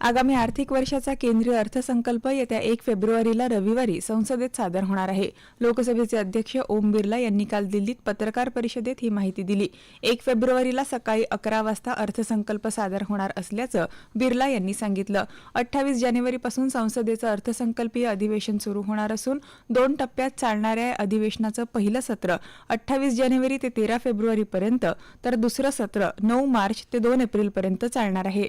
आगामी आर्थिक वर्षाचा केंद्रीय अर्थसंकल्प येत्या एक फेब्रुवारीला रविवारी संसदेत सादर होणार आहे. लोकसभेचे अध्यक्ष ओम बिर्ला यांनी काल दिल्लीत पत्रकार परिषदेत ही माहिती दिली. एक फेब्रुवारीला सकाळी अकरा वाजता अर्थसंकल्प सादर होणार असल्याचं बिर्ला यांनी सांगितलं. अठ्ठावीस जानेवारीपासून संसदेचं अर्थसंकल्पीय अधिवेशन सुरू होणार असून दोन टप्प्यात चालणाऱ्या या अधिवेशनाचं पहिलं सत्र अठ्ठावीस जानेवारी ते तेरा फेब्रुवारीपर्यंत तर दुसरं सत्र नऊ मार्च ते दोन एप्रिलपर्यंत चालणार आहे.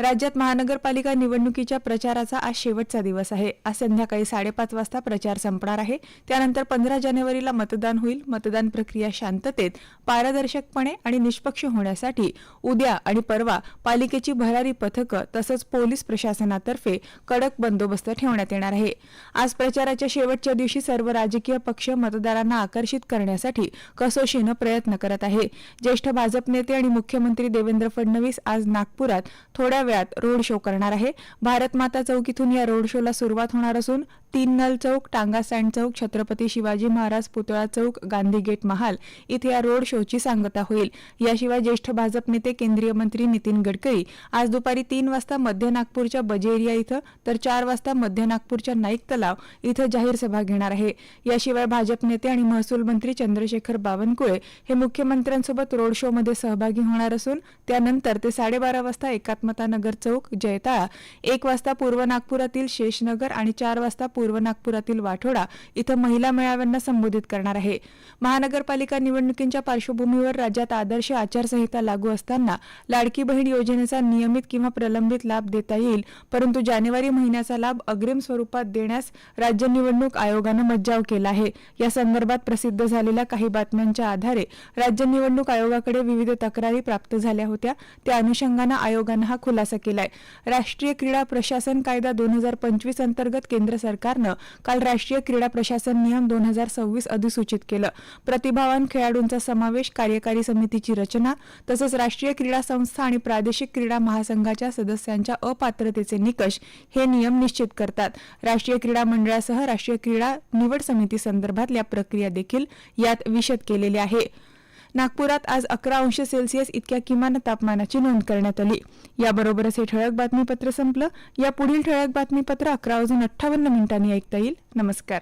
राज्यात महानगरपालिका निवडणुकीच्या प्रचाराचा आज शेवटचा दिवस आहे. आज संध्याकाळी साडेपाच वाजता प्रचार संपणार आहे. त्यानंतर पंधरा जानेवारीला मतदान होईल. मतदान प्रक्रिया शांततेत पारदर्शकपणे आणि निष्पक्ष होण्यासाठी उद्या आणि परवा पालिकेची भरारी पथकं तसंच पोलीस प्रशासनातर्फे कडक बंदोबस्त ठेवण्यात येणार आहे. आज प्रचाराच्या शेवटच्या दिवशी सर्व राजकीय पक्ष मतदारांना आकर्षित करण्यासाठी कसोशीनं प्रयत्न करत आहे. ज्येष्ठ भाजप नेते आणि मुख्यमंत्री देवेंद्र फडणवीस आज नागपुरात थोड्या वेळात रोड शो करणार आहे. भारत माता चौक इथून या रोड शोला सुरुवात होणार असून तीन नल चौक टांगा सँड चौक छत्रपती शिवाजी महाराज पुतळा चौक गांधी गेट महाल इथे या रोड शोची सांगता होईल. याशिवाय ज्येष्ठ भाजप नेते केंद्रीय मंत्री नितीन गडकरी आज दुपारी तीन वाजता मध्य नागपूरच्या बजेरिया इथं तर चार वाजता मध्य नागपूरच्या नाईक तलाव इथं जाहीर सभा घेणार आहे. याशिवाय भाजप नेते आणि महसूल मंत्री चंद्रशेखर बावनकुळे हे मुख्यमंत्र्यांसोबत रोड शोमध्ये सहभागी होणार असून त्यानंतर ते साडेबारा वाजता एकात्मता नगर चौक जयताळा. एक वाजता पूर्व नागपुरातील शेषनगर आणि चार वाजता पूर्व नागपुरातील वाठोडा इथं महिला मेळाव्यांना संबोधित करणार आहे. महानगरपालिका निवडणुकींच्या पार्श्वभूमीवर राज्यात आदर्श आचारसंहिता लागू असताना लाडकी बहीण योजनेचा नियमित किंवा प्रलंबित लाभ देता येईल परंतु जानेवारी महिन्याचा लाभ अग्रिम स्वरूपात देण्यास राज्य निवडणूक आयोगानं मज्जाव केला आहे. या संदर्भात प्रसिद्ध झालेल्या काही बातम्यांच्या आधारे राज्य निवडणूक आयोगाकडे विविध तक्रारी प्राप्त झाल्या होत्या. त्या अनुषंगानं आयोगानं हा खुला खुलासा केलाय. राष्ट्रीय क्रीडा प्रशासन कायदा दोन हजार पंचवीस अंतर्गत केंद्र सरकारनं काल राष्ट्रीय क्रीडा प्रशासन नियम दोन हजार सव्वीस अधिसूचित केलं. प्रतिभावान खेळाडूंचा समावेश कार्यकारी समितीची रचना तसंच राष्ट्रीय क्रीडा संस्था आणि प्रादेशिक क्रीडा महासंघाच्या सदस्यांच्या अपात्रतेचे निकष हे नियम निश्चित करतात. राष्ट्रीय क्रीडा मंडळासह राष्ट्रीय क्रीडा निवड समिती संदर्भातल्या प्रक्रिया देखील यात विशद केलेल्या आहे. नागपुरात आज अकरा अंश सेल्सिअस इतक्या किमान तापमानाची नोंद करण्यात आली. याबरोबरच हे ठळक बातमीपत्र संपलं. या पुढील ठळक बातमीपत्र अकरा वाजून अठ्ठावन्न मिनिटांनी ऐकता येईल. नमस्कार.